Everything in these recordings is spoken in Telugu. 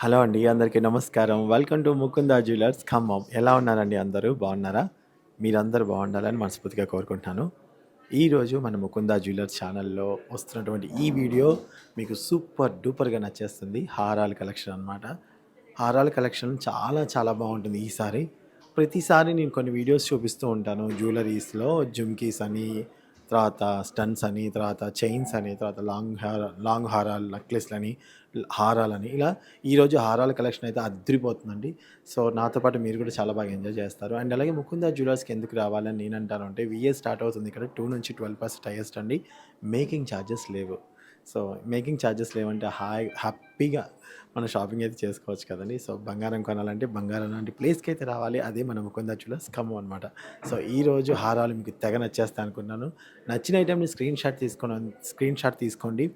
హలో అండి అందరికీ నమస్కారం. Welcome to Mukunda jewellers Khammam ఎలా ఉన్నారండి అందరూ? బాగున్నారా? మీరందరూ బాగుండాలని మనస్ఫూర్తిగా కోరుకుంటున్నాను. ఈరోజు మన ముకుందా జ్యువెలర్స్ ఛానల్లో వస్తున్నటువంటి ఈ వీడియో మీకు సూపర్ డూపర్గా నచ్చేస్తుంది. హారాల కలెక్షన్ అన్నమాట. హారాల కలెక్షన్ చాలా చాలా బాగుంటుంది ఈసారి. ప్రతిసారి నేను కొన్ని వీడియోస్ చూపిస్తూ ఉంటాను. జ్యువెలరీస్లో జుమ్కీస్ అని తర్వాత స్టన్స్ అని తర్వాత చైన్స్ అని తర్వాత లాంగ్ హార లాంగ్ హారాలు నెక్లెస్లు అని హారాలని ఇలా ఈరోజు హారాల కలెక్షన్ అయితే అద్దరిపోతుందండి సో నాతో పాటు మీరు కూడా చాలా బాగా ఎంజాయ్ చేస్తారు. అండ్ అలాగే ముకుంద జ్యువెలర్స్కి ఎందుకు రావాలని నేను అంటాను అంటే విఏ స్టార్ట్ అవుతుంది ఇక్కడ టూ నుంచి ట్వెల్వ్ పర్సెంట్ హైయెస్ట్ అండి. మేకింగ్ ఛార్జెస్ లేవు. సో మేకింగ్ ఛార్జెస్ లేవంటే హాయ్ హ్యాపీగా మనం షాపింగ్ అయితే చేసుకోవచ్చు కదండి. సో బంగారం కొనాలంటే బంగారం లాంటి ప్లేస్కి అయితే రావాలి. అదే మన ముకుందా స్కమ్ అనమాట సో ఈ రోజు హారాలు మీకు తెగ నచ్చేస్తా అనుకున్నాను. నచ్చిన ఐటెంని స్క్రీన్ షాట్ తీసుకొని స్క్రీన్ షాట్ తీసుకోండి.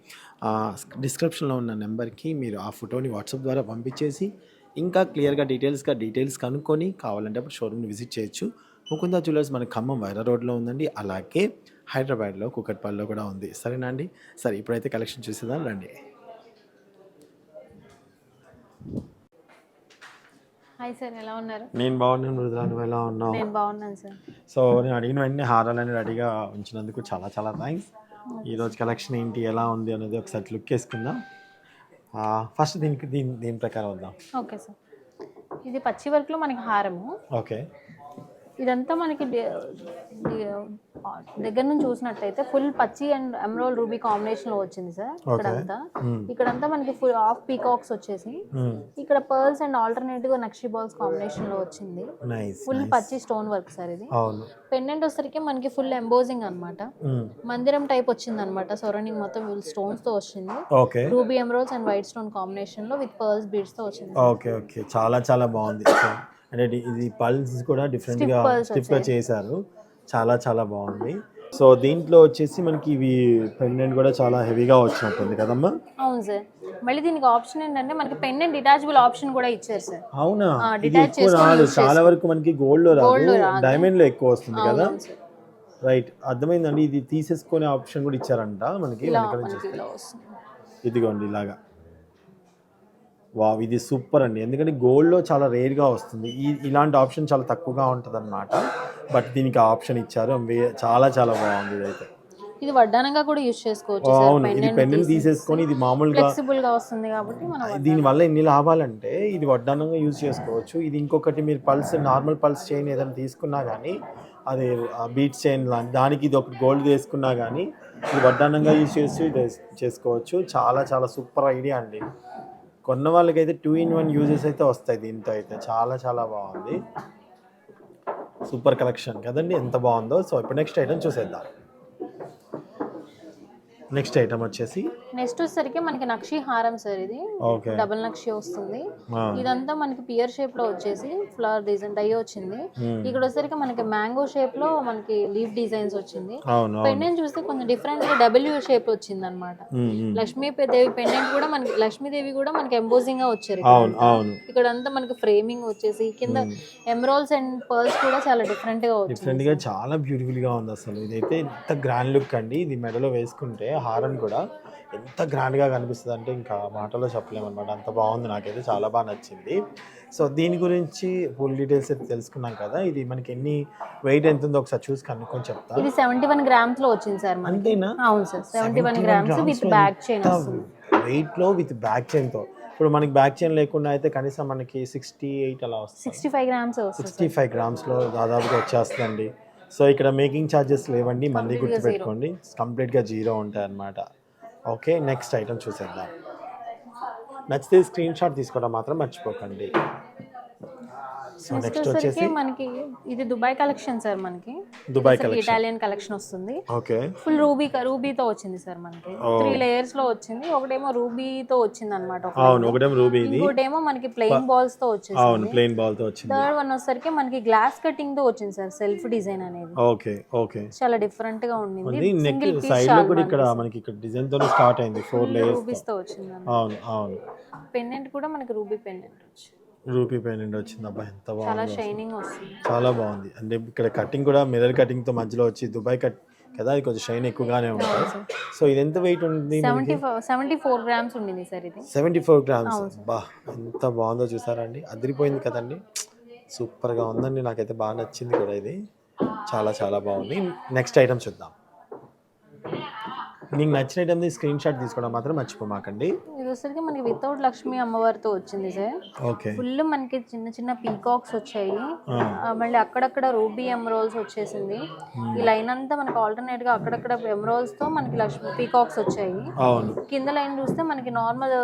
డిస్క్రిప్షన్లో ఉన్న నెంబర్కి మీరు ఆ ఫోటోని వాట్సాప్ ద్వారా పంపించేసి ఇంకా క్లియర్గా డీటెయిల్స్గా డీటెయిల్స్ కనుక్కొని కావాలంటే అప్పుడు షోరూమ్ని విజిట్ చేయొచ్చు. ముకుందా జ్యువెలర్స్ మన ఖమ్మం వైరా రోడ్లో ఉందండి. అలాగే హైదరాబాద్లో కుకట్పల్లిలో కూడా ఉంది. సరేనా అండి? సరే ఇప్పుడైతే కలెక్షన్ చూసేదాం రండి. హాయ్ సార్ ఎలా ఉన్నారు? నేను బాగున్నాను మృదులా నువ్వు ఎలా ఉన్నావు? నేను బాగున్నాను సార్ సో నేను అడిగిన వెంటనే హారాలని రెడీగా ఉంచినందుకు చాలా చాలా థ్యాంక్స్ ఈరోజు కలెక్షన్ ఏంటి ఎలా ఉంది అనేది ఒకసారి లుక్ వేసుకుందాం ఫస్ట్ దీనికి దీని దీని ప్రకారం వద్దాం. ఓకే సార్ ఇది పచ్చి వర్క్లో మనకి హారము. ఓకే ఇదంతా మనకి దగ్గర నుంచి చూసినట్టయితే ఫుల్ పచ్చి అండ్ ఎమరాల్డ్ రూబీ కాంబినేషన్లో వచ్చింది సార్ ఇక్కడంతా. ఇక్కడంతా మనకి ఫుల్ ఆఫ్ పీకాక్స్ వచ్చేసి. ఇక్కడ పర్ల్స్ అండ్ ఆల్టర్నేట్గా నక్షి బాల్స్ కాంబినేషన్లో వచ్చింది. ఫుల్ పచ్చి స్టోన్ వర్క్ సార్ ఇది. పెండెంట్ వచ్చేసరికి మనకి ఫుల్ ఎంబోజింగ్ అన్నమాట. మ్మ్. మందిరం టైప్ వచ్చింది అనమాట సొరౌండింగ్ మొత్తం స్టోన్స్తో వచ్చింది. Ruby emeralds and white stone కాంబినేషన్లో విత్ పర్ల్స్ బీడ్స్తో వచ్చింది ఓకే ఓకే చాలా చాలా బాగుంది. అంటే ఇది- పల్స్ కూడా డిఫరెంట్గా స్టిఫ్గా చేశారు. చాలా చాలా బాగుంది. సో దీంట్లో వచ్చేసి మనకి ఇవి పెండెంట్ కూడా చాలా హెవీగా వచ్చినట్టుంది కదమ్మా? అవును సార్. మళ్ళీ దీనికి ఆప్షన్ ఏంటంటే మనకి పెండెంట్ డిటాచబుల్ ఆప్షన్ కూడా ఇచ్చారు సార్. అవునా? ఇది ఎక్కువ రాదు. చాలా వరకు మనకి గోల్డ్లో రాదు. డైమండ్లో ఎక్కువ వస్తుంది కదా? రైట్ అర్థమైందండి? ఇది తీసేసుకునే ఆప్షన్ కూడా ఇచ్చారంట మనకి. ఇదిగోండి ఇలాగా. వావ్ ఇది సూపర్ అండి. ఎందుకంటే గోల్డ్లో చాలా రేర్గా వస్తుంది. ఈ ఇలాంటి ఆప్షన్ చాలా తక్కువగా ఉంటుంది అనమాట బట్ దీనికి ఆప్షన్ ఇచ్చారు. వే- చాలా చాలా బాగుంది ఇదైతే. ఇది వడ్డానంగా కూడా యూజ్ చేసుకోవచ్చు అవును ఇది పెండెంట్ తీసేసుకొని ఇది మామూలుగా ఫ్లెక్సిబుల్గా వస్తుంది కాబట్టి మనం దీనివల్ల ఎన్ని లాభాలంటే ఇది వడ్డానంగా యూజ్ చేసుకోవచ్చు. ఇది ఇంకొకటి మీరు పల్స్ నార్మల్ పల్స్ చైన్ ఏదైనా తీసుకున్నా కానీ అది బీట్ చైన్ లాంటి దానికి ఇది ఒకటి గోల్డ్ వేసుకున్నా కానీ ఇది వడ్డానంగా యూజ్ చేసి చేసుకోవచ్చు. చాలా చాలా సూపర్ ఐడియా అండి. కొన్న వాళ్ళకైతే టూ ఇన్ వన్ యూజెస్ అయితే వస్తాయి దీంతో అయితే. చాలా చాలా బాగుంది. సూపర్ కలెక్షన్ కదండి ఎంత బాగుందో. సో ఇప్పుడు నెక్స్ట్ ఐటమ్ చూసేద్దాం. నెక్స్ట్ ఐటమ్ వచ్చేసి నెక్స్ట్ వచ్చేసరికి మనకి నక్షి హారం సార్ ఇది. డబుల్ నక్షి వస్తుంది. ఇదంతా మనకి పియర్ షేప్లో వచ్చేసి ఫ్లవర్ డిజైన్ డై వచ్చింది. ఇక్కడ వచ్చేసరికి మనకి మ్యాంగో షేప్లో మనకి లీఫ్ డిజైన్స్ వచ్చింది. పెండెంట్ చూస్తే కొంచెం డిఫరెంట్గా డబ్ల్యూ షేప్ వచ్చింది అనమాట ఉమ్, ఉమ్. లక్ష్మీదేవి పెండెంట్ కూడా మనకి లక్ష్మీదేవి కూడా మనకి ఎంబోజింగ్గా వచ్చారు ఇక్కడ. అంతా మనకి ఫ్రేమింగ్ వచ్చేసి కింద ఎమరాల్స్ అండ్ పర్ల్స్ కూడా చాలా డిఫరెంట్గా వచ్చింది. డిఫరెంట్గా చాలా బ్యూటిఫుల్గా ఉంది అసలు. ఇదైతే ఎంత గ్రాండ్ లుక్ అండి. ఇది మెడలో వేసుకుంటే హారం కూడా. ఎంత గ్రాండ్గా కనిపిస్తుంది అంటే ఇంకా మాటలో చెప్పలేము అనమాట అంత బాగుంది నాకైతే చాలా బాగా నచ్చింది. సో దీని గురించి ఫుల్ డీటెయిల్స్ అయితే తెలుసుకున్నాం కదా. ఇది మనకి ఎన్ని వెయిట్ ఎంత ఉందో ఒకసారి చూసి కనుక్కొని చెప్తా. ఇది సెవెంటీ వన్ గ్రామ్స్లో వచ్చింది సార్ అంతేనా? అవును sir. Seventy one grams with back chain వస్తుంది. వెయిట్లో విత్ బ్యాక్ చైన్తో ఇప్పుడు మనకి బ్యాక్ చైన్ లేకుండా అయితే కనీసం మనకి సిక్స్టీ ఎయిట్ అలా వస్తుంది. సిక్స్టీ ఫైవ్ గ్రామ్స్ వస్తుంది సిక్స్టీ ఫైవ్ గ్రామ్స్లో దాదాపుగా వచ్చేస్తుందండి. సో ఇక్కడ మేకింగ్ ఛార్జెస్ లేవండి. మళ్ళీ గుర్తుపెట్టుకోండి. కంప్లీట్గా జీరో ఉంటాయి అన్నమాట ఓకే నెక్స్ట్ ఐటమ్ చూసేద్దాం. నచ్చితే స్క్రీన్ షాట్ తీసుకోవడం మాత్రం మర్చిపోకండి. సో నెక్స్ట్ వచ్చేసి మనకి ఇది దుబాయ్ కలెక్షన్ సార్ మనకి. Dubai collection. ఇటాలియన్ కలెక్షన్ వస్తుంది. ఓకే. ఫుల్ రూబీ రూబీతో వచ్చింది సార్ మనకి. త్రీ లేయర్స్లో వచ్చింది. ఒకటేమో రూబీతో వచ్చింది అనమాట అవును ఒకటేమో రూబీ ఇది. ఇంకోటేమో మనకి ప్లెయిన్ బాల్స్తో వచ్చేసి అవును ప్లెయిన్ బాల్తో వచ్చింది. థర్డ్ వన్ వచ్చేసరికి మనకి గ్లాస్ కటింగ్తో వచ్చింది సార్ సెల్ఫ్ డిజైన్ అనేది. Okay okay. చాలా డిఫరెంట్గా ఉండింది. ఉంది నెక్ సింగిల్ సైడ్లో కూడా ఇక్కడ మనకి. ఇక్కడ డిజైన్ తోనే స్టార్ట్ అయింది ఫోర్ లేయర్స్ రూబీస్తో. వచ్చింది అవును అవును. పెండెంట్ కూడా మనకి రూబీ పెండెంట్ వచ్చి రూపీ పెయింట్ వచ్చింది. అబ్బా ఎంత బాగుంది చాలా షైనింగ్ వస్తుంది. చాలా బాగుంది. అంటే ఇక్కడ కటింగ్ కూడా మిర్రర్ కటింగ్తో మధ్యలో వచ్చి దుబాయ్ కట్ కదా అది కొంచెం షైన్ ఎక్కువగానే ఉంటుంది. సో ఇది ఎంత వెయిట్ ఉంది సెవెంటీ సెవెంటీ ఫోర్ గ్రామ్స్ ఉండింది సార్ ఇది. సెవెంటీ ఫోర్ గ్రామ్స్ బా ఎంత బాగుందో చూసారా అండి అదిరిపోయింది కదండి. సూపర్గా ఉందండి. నాకైతే బాగా నచ్చింది కూడా ఇది. చాలా చాలా బాగుంది. నెక్స్ట్ ఐటమ్ చూద్దాం. నీకు నచ్చిన ఐటమ్ స్క్రీన్ షాట్ తీసుకోవడం మాత్రం మర్చిపోమాకండి. ఇది వచ్చేసరికి మనకి వితౌట్ లక్ష్మి అమ్మవారితో వచ్చింది సార్ ఓకే. ఫుల్ మనకి చిన్న చిన్న పీకాక్స్ వచ్చాయి. మళ్ళీ అక్కడక్కడ రూబీ ఎమరోల్స్ వచ్చేసింది. ఈ లైన్ అంతా మనకి ఆల్టర్నేట్గా అక్కడక్కడ ఎమరోల్స్తో మనకి లక్ష్మి పీకాక్స్ వచ్చాయి. అవును. కింద లైన్ చూస్తే మనకి నార్మల్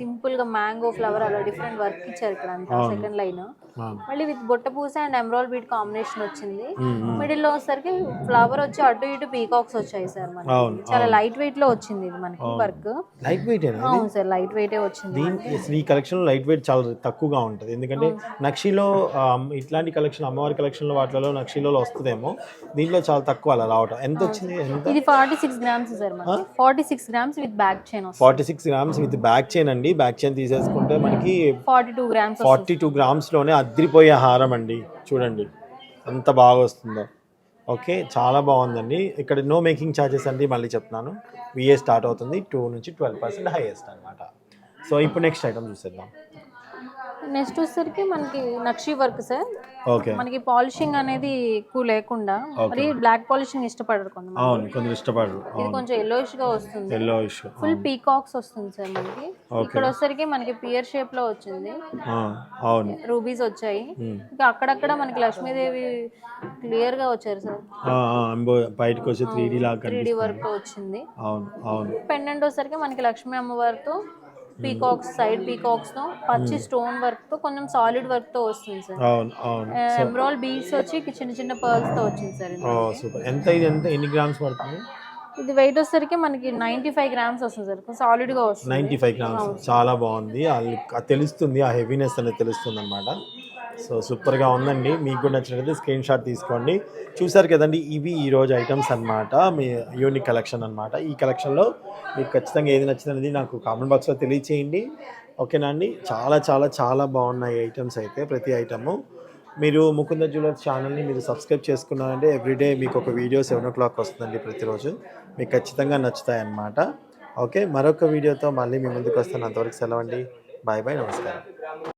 సింపుల్గా మ్యాంగో ఫ్లవర్ అలా డిఫరెంట్ వర్క్ ఇచ్చారు ఇక్కడ అంతా సెకండ్ లైన్ మళ్ళీ విత్ బొట్ట పూస అండ్ ఎమరాల్ బీట్ కాంబినేషన్ వచ్చింది మిడిల్లో వచ్చేసరికి ఫ్లవర్ వచ్చి అటు ఇటు పీకాక్స్ వచ్చాయి సార్ మనకి. చాలా లైట్ వెయిట్లో వచ్చింది ఇది మనకి వర్క్. లైట్ వెయిట్ అవును సార్ లైట్ వెయిట్ వచ్చింది ఈ కలెక్షన్ లైట్ వెయిట్ చాలా తక్కువగా ఉంటుంది. ఎందుకంటే నక్షిలో ఇట్లాంటి కలెక్షన్ అమ్మవారి కలెక్షన్లో వాటిలో నక్షిలో వస్తుందేమో. దీంట్లో చాలా తక్కువ అలా రావటం. ఎంత వచ్చింది? ఎంత? ఇది ఫార్టీ సిక్స్ గ్రామ్స్ సార్ మనకి. Forty six grams with back chain వస్తుంది. Forty six grams with back chain అండి. బ్యాక్ చైన్ తీసేసుకుంటే మనకి forty two grams forty two గ్రామ్స్లోనే అద్రిపోయే హారం అండి. చూడండి. ఎంత బాగా వస్తుందో. ఓకే చాలా బాగుందండి. ఇక్కడ నో మేకింగ్ ఛార్జెస్ అండి మళ్ళీ చెప్తున్నాను. విఏ స్టార్ట్ అవుతుంది టూ నుంచి ట్వెల్వ్ పర్సెంట్ హైయెస్ట్ అనమాట సో ఇప్పుడు నెక్స్ట్ ఐటమ్ చూసేద్దాం. నెక్స్ట్ వచ్చేసరికి మనకి నక్షి వర్క్ సార్ ఓకే మనకి పాలిషింగ్ అనేది ఎక్కువ లేకుండా మరి బ్లాక్ పాలిషింగ్ ఇష్టపడరు కొంతమంది. అవును కొంచెం ఇష్టపడరు. ఇది కొంచెం ఎల్లోయిష్గా వస్తుంది. ఎల్లో ఇష్యూ ఫుల్ పీకాక్స్ వస్తుంది సార్ మనకి. ఇక్కడ వచ్చేసరికి మనకి పియర్ షేప్లో వచ్చింది. అవును. రూబీస్ వచ్చాయి. ఇంకా అక్కడక్కడ మనకి లక్ష్మీదేవి క్లియర్గా వచ్చారు సార్ ఆ, ఆ, అంబో- బయటకు వచ్చి త్రీ డీ లాగా త్రీ కనిపిస్తుంది. వర్క్ వచ్చింది. అవును అవును. పెండెంట్ వచ్చేసరికి మనకి లక్ష్మీ అమ్మవారితో పీకాక్స్ సైడ్ పీకాక్స్తో పచ్చి స్టోన్ వర్క్తో కొంచెం సాలిడ్ వర్క్తో వస్తుంది సార్. అవును అవును. ఎమరాల్ బీడ్స్ వచ్చి చిన్న చిన్న పర్ల్స్తో వచ్చింది సార్. ఓ సూపర్. ఎంత ఇది ఎంత ఎన్ని గ్రామ్స్ పడుతుంది? ఇది వెయిట్ వచ్చేసరికి మనకి నైన్టీ ఫైవ్ గ్రామ్స్ వస్తుంది సార్. సాలిడ్గా వస్తుంది. Ninety five grams. చాలా బాగుంది. తెలుస్తుంది ఆ హెవీనెస్ అనేది తెలుస్తుంది అనమాట సో సూపర్గా ఉందండి. మీకు కూడా నచ్చినట్లయితే స్క్రీన్ షాట్ తీసుకోండి. చూసారు కదండి ఇవి ఈ రోజు ఐటమ్స్ అన్నమాట. మీ యూనిక్ కలెక్షన్ అన్నమాట. ఈ కలెక్షన్లో మీకు ఖచ్చితంగా ఏది నచ్చిందనేది నాకు కామెంట్ బాక్స్లో తెలియచేయండి. ఓకేనా అండి? చాలా చాలా చాలా బాగున్నాయి ఐటమ్స్ అయితే ప్రతి ఐటము. మీరు ముకుంద జ్యువెలర్స్ ఛానల్ని మీరు సబ్స్క్రైబ్ చేసుకున్నారంటే ఎవ్రీడే మీకు ఒక వీడియో సెవెన్ ఓ క్లాక్ వస్తుందండి ప్రతిరోజు. మీకు ఖచ్చితంగా నచ్చుతాయి అన్నమాట. ఓకే మరొక వీడియోతో మళ్ళీ మీ ముందుకు వస్తాను. అంతవరకు సెలవండి బాయ్ బాయ్ నమస్కారం.